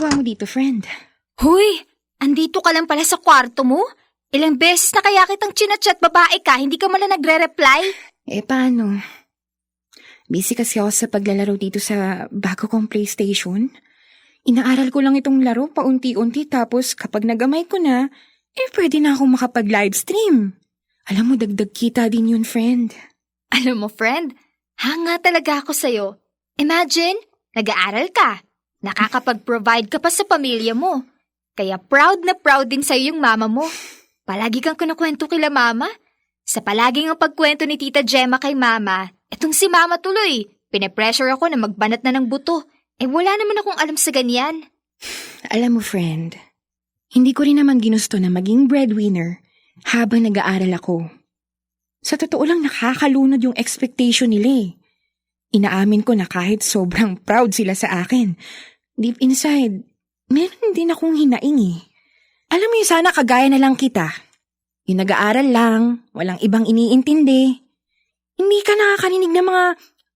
ginagawa mo dito, friend? Hoy, andito ka lang pala sa kwarto mo? Ilang beses na kaya kitang chinachat babae ka, hindi ka man lang nagre-reply? Eh, paano? Busy kasi ako sa paglalaro dito sa bago kong PlayStation. Inaaral ko lang itong laro paunti-unti tapos kapag nagamay ko na, eh pwede na akong makapag-livestream. Alam mo, dagdag kita din yun, friend. Alam mo, friend, hanga talaga ako sa'yo. Imagine, nag-aaral ka. Nakakapag-provide ka pa sa pamilya mo. Kaya proud na proud din sa'yo yung mama mo. Palagi kang kinukwento kila mama. Sa palaging ang pagkwento ni Tita Gemma kay mama, etong si mama tuloy. Pine-pressure ako na magbanat na ng buto. Eh wala naman akong alam sa ganyan. Alam mo, friend, hindi ko rin naman ginusto na maging breadwinner habang nag-aaral ako. Sa totoo lang nakakalunod yung expectation nila eh. Inaamin ko na kahit sobrang proud sila sa akin, deep inside, meron din akong hinaing eh. Alam mo yung sana kagaya na lang kita. Yung nag-aaral lang, walang ibang iniintindi. Hindi ka nakakarinig ng mga,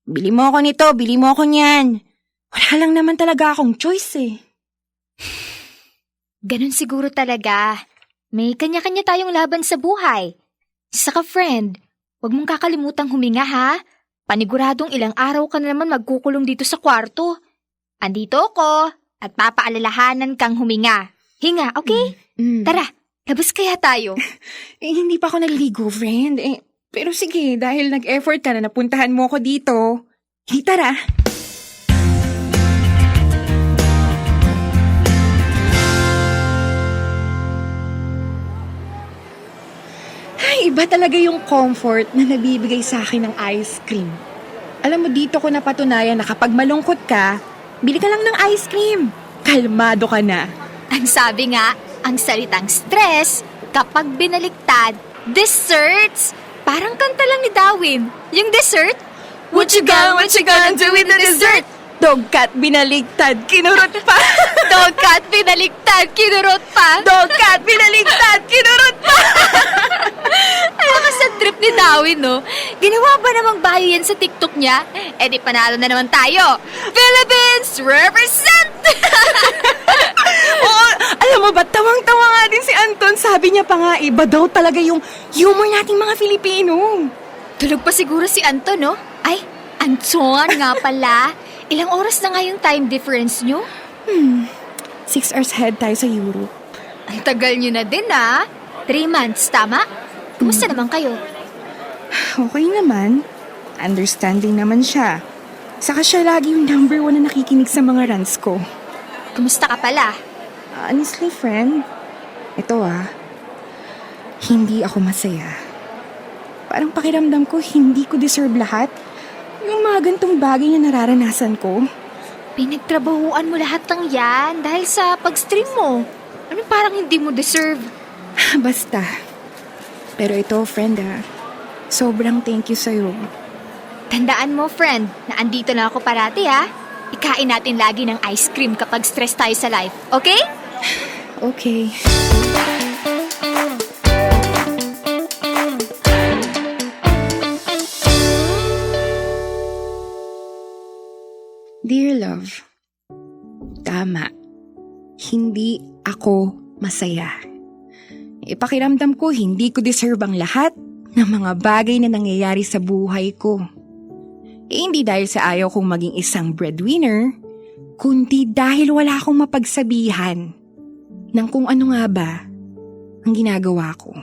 bili mo ako nito, bili mo ako niyan. Wala lang naman talaga akong choice eh. Ganon siguro talaga. May kanya-kanya tayong laban sa buhay. Saka friend, huwag mong kakalimutang huminga ha. Paniguradong ilang araw ka na naman magkukulong dito sa kwarto. Andito ako at papaalalahanan kang huminga. Hinga, okay? Mm. Tara, labas kaya tayo. Eh, hindi pa ako naliligo, friend. Eh, pero sige, dahil nag-effort ka na napuntahan mo ako dito. Eh, tara. Iba talaga yung comfort na nabibigay sa akin ng ice cream. Alam mo, dito ko napatunayan na kapag malungkot ka, bili ka lang ng ice cream. Kalmado ka na. Ang sabi nga, ang salitang stress, kapag binaliktad, desserts. Parang kanta lang ni Darwin. Yung dessert? What you gonna, what you gonna do with the dessert? Dogcat binaligtad, kinurot pa. Dogcat, binaliktad, kinurot pa. Dogcat binaligtad, kinurot pa. Ang lakas ng trip ni Darwin, no? Ginawa ba namang bayo yan sa TikTok niya? Eh di panalo na naman tayo. Philippines represent! Oo, alam mo ba, tawang-tawa nga din si Anton. Sabi niya pa nga, iba daw talaga yung humor nating mga Filipino. Tulog pa siguro si Anton, no? Ay, Anton nga pala. Ilang oras na nga yung time difference nyo? Hmm, six hours ahead tayo sa Europe. Ang tagal nyo na din, ah. Three months, tama? Kumusta naman kayo? Okay naman. Understanding naman siya. Saka siya lagi yung number one na nakikinig sa mga rants ko. Kumusta ka pala? Honestly, friend, ito ah, hindi ako masaya. Parang pakiramdam ko hindi ko deserve lahat. Yung mga gantong bagay na nararanasan ko. Pinagtrabahuan mo lahat ng yan dahil sa pag-stream mo. Ano parang hindi mo deserve? Basta. Pero ito, friend ah, sobrang thank you sa'yo. Tandaan mo, friend, na andito na ako parati, ha? Ikain natin lagi ng ice cream kapag stress tayo sa life, okay? Okay. Love, tama. Hindi ako masaya. Ipakiramdam ko hindi ko deserve ang lahat ng mga bagay na nangyayari sa buhay ko. Eh, hindi dahil sa ayaw kong maging isang breadwinner, kundi dahil wala akong mapagsabihan ng kung ano nga ba ang ginagawa ko.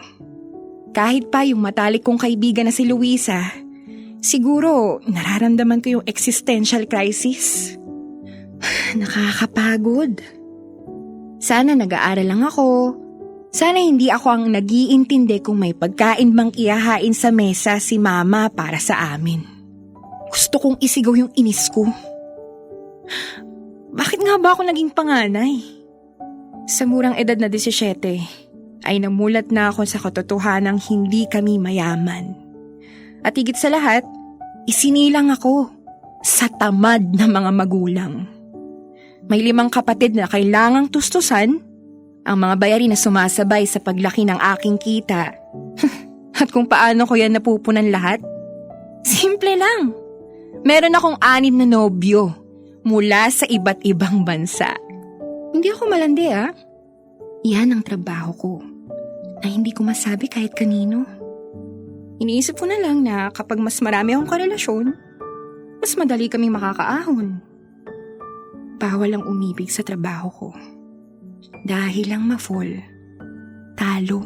Kahit pa yung matalik kong kaibigan na si Luisa, siguro nararamdaman ko yung existential crisis. Nakakapagod. Sana nag-aaral lang ako. Sana hindi ako ang nag-iintindi kung may pagkain bang ihahain sa mesa si mama para sa amin. Gusto kong isigaw yung inis ko. Bakit nga ba ako naging panganay? Sa murang edad na 17, ay namulat na ako sa katotohanang hindi kami mayaman. At higit sa lahat, isinilang ako sa tamad na mga magulang. May limang kapatid na kailangang tustusan, ang mga bayari na sumasabay sa paglaki ng aking kita. At kung paano ko yan napupunan lahat? Simple lang. Meron akong anim na nobyo mula sa iba't ibang bansa. Hindi ako malandi ah. Yan ang trabaho ko. Na hindi ko masabi kahit kanino. Iniisip ko na lang na kapag mas marami akong karelasyon, mas madali kaming makakaahon. Bawal ang umibig sa trabaho ko. Dahil lang ma-fall, talo.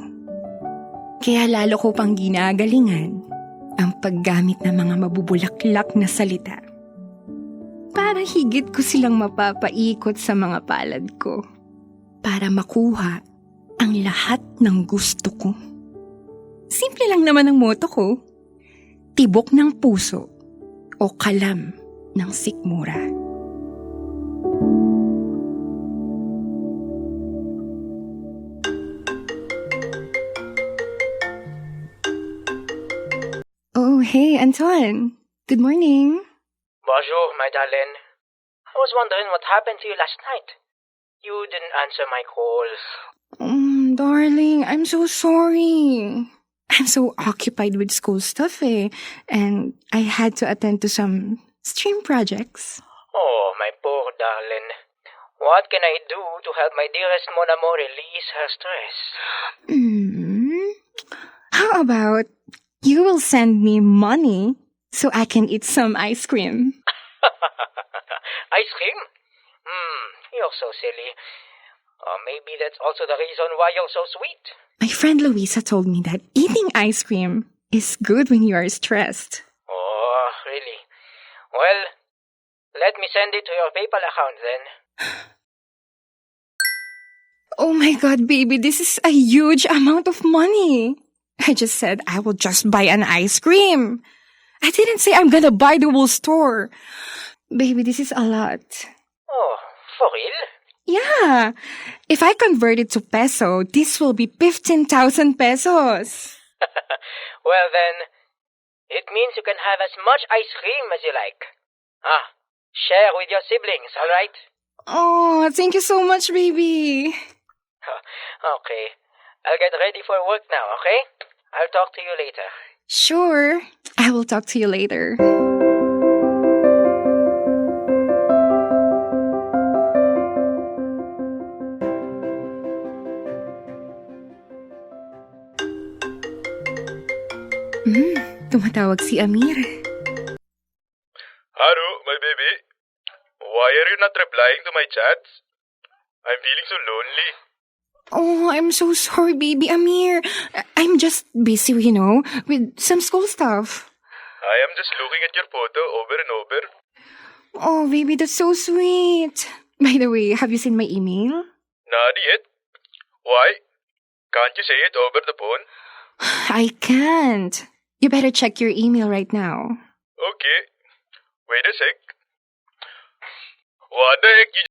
Kaya lalo ko pang ginagalingan ang paggamit ng mga mabubulaklak na salita. Para higit ko silang mapapaikot sa mga palad ko. Para makuha ang lahat ng gusto ko. Simple lang naman ang moto ko. Tibok ng puso o kalam ng sikmura. Hey, Anton. Good morning. Bonjour, my darling. I was wondering what happened to you last night. You didn't answer my calls. Um, darling, I'm so sorry. I'm so occupied with school stuff eh. And I had to attend to some stream projects. Oh, my poor darling. What can I do to help my dearest Mon Amour release her stress? Hmm. How about you will send me money so I can eat some ice cream? Ice cream? Hmm, you're so silly. Or maybe that's also the reason why you're so sweet. My friend Louisa told me that eating ice cream is good when you are stressed. Oh, really? Well, let me send it to your PayPal account then. Oh my god, baby, this is a huge amount of money. I just said I will just buy an ice cream. I didn't say I'm gonna buy the whole store. Baby, this is a lot. Oh, for real? Yeah. If I convert it to peso, this will be 15,000 pesos. Well then, it means you can have as much ice cream as you like. Ah, share with your siblings, alright? Oh, thank you so much, baby. Okay. I'll get ready for work now, okay? I'll talk to you later. Sure. I will talk to you later. Hmm, tumatawag si Amir. Haru, my baby. Why are you not replying to my chats? I'm feeling so lonely. Oh, I'm so sorry, baby Amir. I- I'm just busy, you know, with some school stuff. I am just looking at your photo over and over. Oh, baby, that's so sweet. By the way, have you seen my email? Not yet. Why? Can't you say it over the phone? I can't. You better check your email right now. Okay. Wait a sec. What the heck? You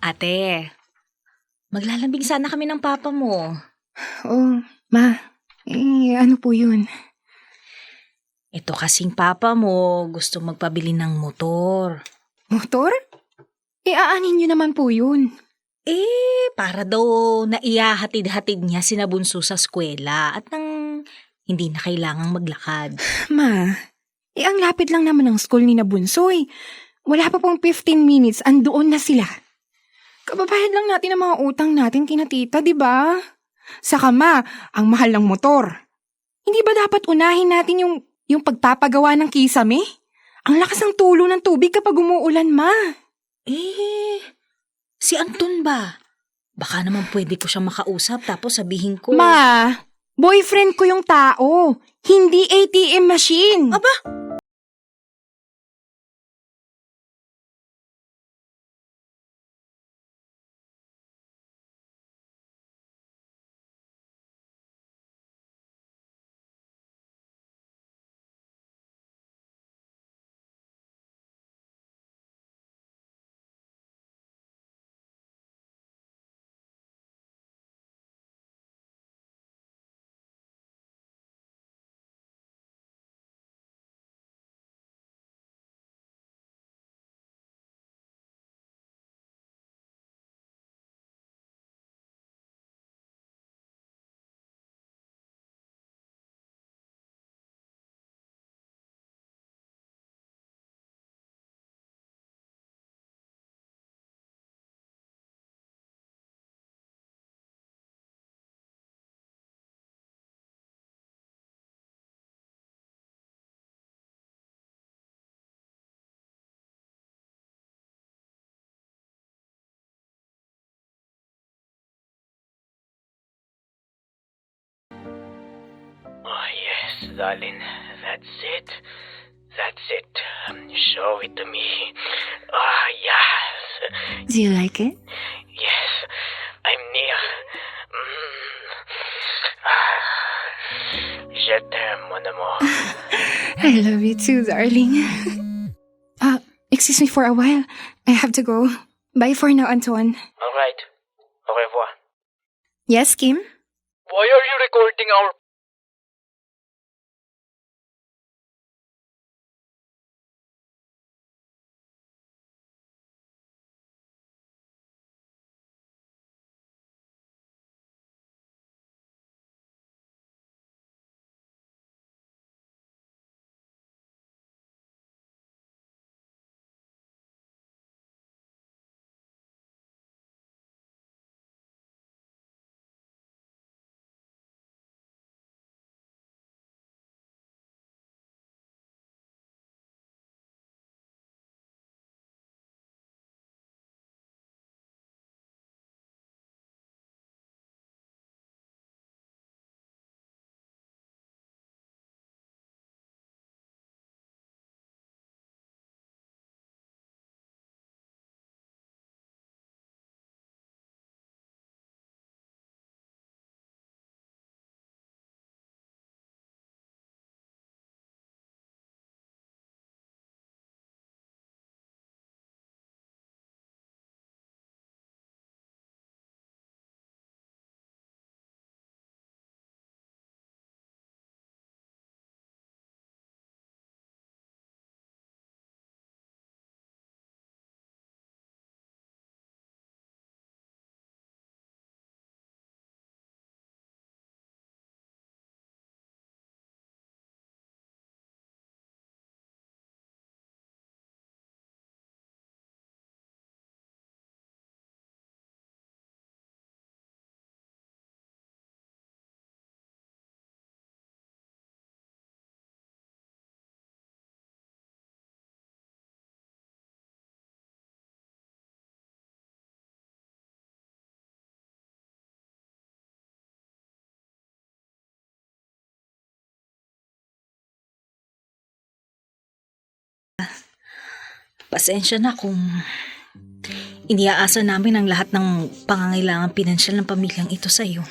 Ate, maglalambing sana kami ng papa mo. Oh, ma. Eh, ano po yun? Ito kasing papa mo gusto magpabili ng motor. Motor? Eh, aanin nyo naman po yun. Eh, para daw naiyahatid-hatid niya sinabunso sa eskwela at nang hindi na kailangang maglakad. Ma, eh ang lapit lang naman ng school ni Nabunsoy. Wala pa pong 15 minutes, andoon na sila. Kababayad lang natin ang mga utang natin kina tita, di ba? Saka ma, ang mahal ng motor. Hindi ba dapat unahin natin yung, yung pagpapagawa ng kisame? Ang lakas ng tulo ng tubig kapag umuulan, ma. Eh, si Anton ba? Baka naman pwede ko siyang makausap tapos sabihin ko... Ma, boyfriend ko yung tao. Hindi ATM machine. Aba, Oh, yes, darling. That's it. That's it. Um, show it to me. Ah, yes. Do you like it? Yes, I'm near. Mm. Ah. Je t'aime, mon amour. I love you too, darling. uh, excuse me for a while. I have to go. Bye for now, Antoine. All right. Au revoir. Yes, Kim? Why are you recording our pasensya na kung iniaasa namin ang lahat ng pangangailangan pinansyal ng pamilyang ito sa iyo.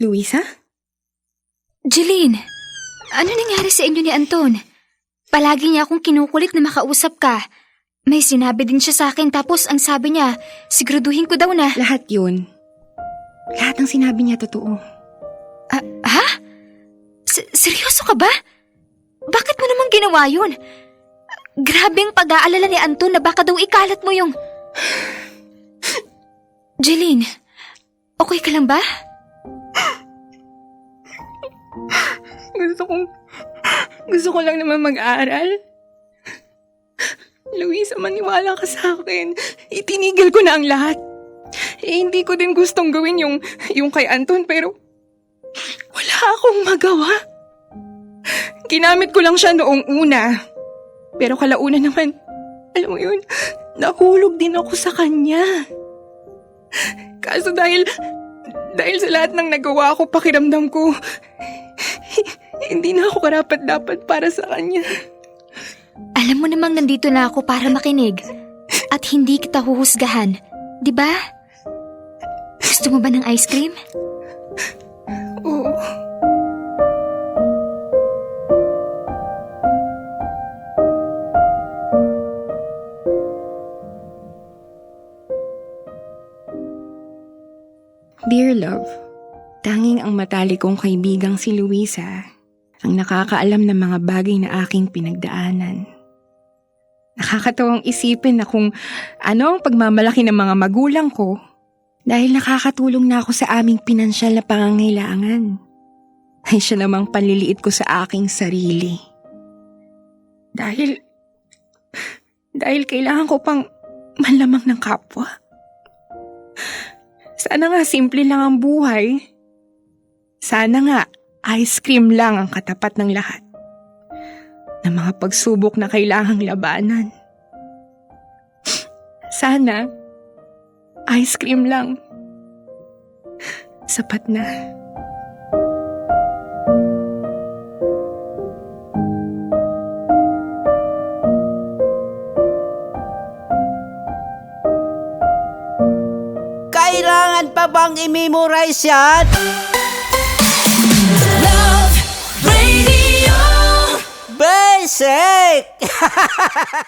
Luisa? Jeline, Ano nangyari sa inyo ni Anton? Palagi niya akong kinukulit na makausap ka. May sinabi din siya sa akin tapos ang sabi niya, siguraduhin ko daw na... Lahat yun. Lahat ng sinabi niya totoo. Ah, ha? S- seryoso ka ba? Bakit mo naman ginawa yun? Grabing pag-aalala ni Anton na baka daw ikalat mo yung... Jeline, okay ka lang ba? Gusto kong... Gusto ko lang naman mag-aral. Luisa, maniwala ka sa akin. Itinigil ko na ang lahat. Eh, hindi ko din gustong gawin yung, yung kay Anton, pero wala akong magawa. Ginamit ko lang siya noong una. Pero kalauna naman, alam mo yun, nahulog din ako sa kanya. Kaso dahil, dahil sa lahat ng nagawa ko, pakiramdam ko, hindi na ako karapat dapat para sa kanya. Alam mo namang nandito na ako para makinig at hindi kita huhusgahan, di ba? Gusto mo ba ng ice cream? Oo. Matali kong kaibigang si Luisa ang nakakaalam ng mga bagay na aking pinagdaanan. Nakakatawang isipin na kung ano ang pagmamalaki ng mga magulang ko dahil nakakatulong na ako sa aming pinansyal na pangangailangan. Ay siya namang panliliit ko sa aking sarili. Dahil, dahil kailangan ko pang manlamang ng kapwa. Sana nga simple lang ang buhay. Sana nga ice cream lang ang katapat ng lahat. Ng mga pagsubok na kailangang labanan. Sana ice cream lang. Sapat na. Kailangan pa bang i-memorize yan? sake